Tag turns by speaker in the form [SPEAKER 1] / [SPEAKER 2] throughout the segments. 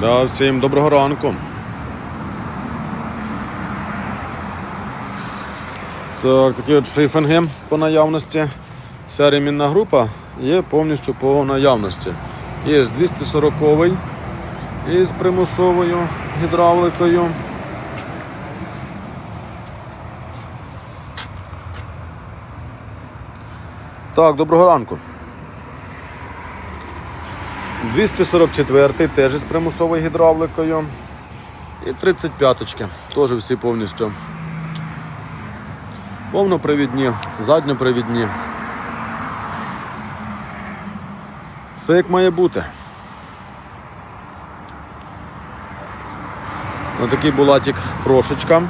[SPEAKER 1] Да, всім доброго ранку. Так, такий от шифенги по наявності. Вся ремінна група є повністю по наявності. Є 240 із примусовою гідравликою. Так, доброго ранку. 244 теж із примусовою гідравликою. І 35-очки. Теж всі повністю повнопривідні, задньопривідні. Все як має бути. Отакий булатик прошечка.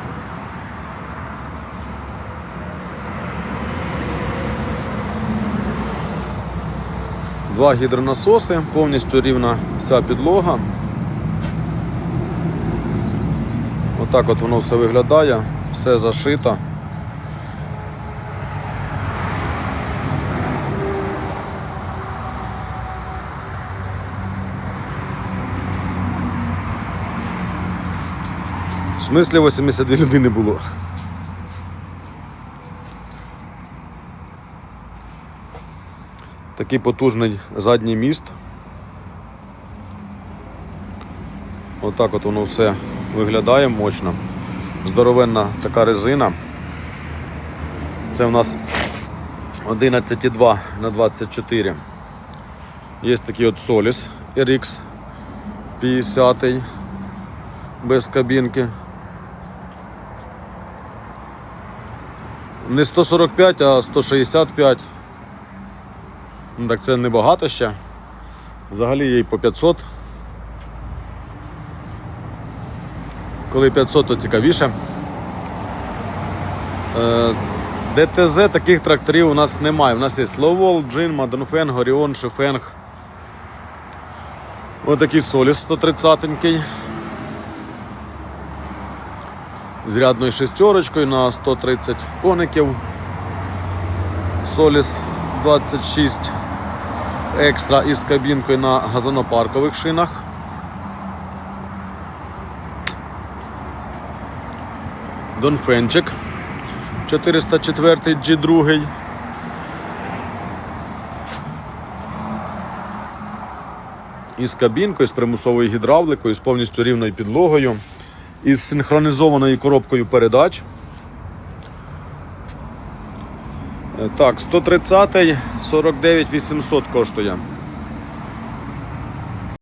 [SPEAKER 1] Два гідронасоси, повністю рівна вся підлога. Отак от воно все виглядає, все зашито. В смислі 82 людини було. Такий потужний задній міст. Отак от воно все виглядає мощно. Здоровенна така резина. Це у нас 11,2 на 24. Є такий от Solis RX 50 без кабінки. Не 145, а 165. Ну так це небагато ще. Взагалі і по 500. Коли 500, то цікавіше. Е, ДТЗ таких тракторів у нас немає. У нас є Ловол, Джин, Мадонфен, Горіон, Шифенг. Ось такий Соліс 130-й. З рядною шестерочкою на 130 коників. Соліс 26 екстра із кабінкою на газонопаркових шинах. Донфенчик 404 G2. Із кабінкою, з примусовою гідравликою, з повністю рівною підлогою, із синхронізованою коробкою передач. Так, 130 49 800 коштує.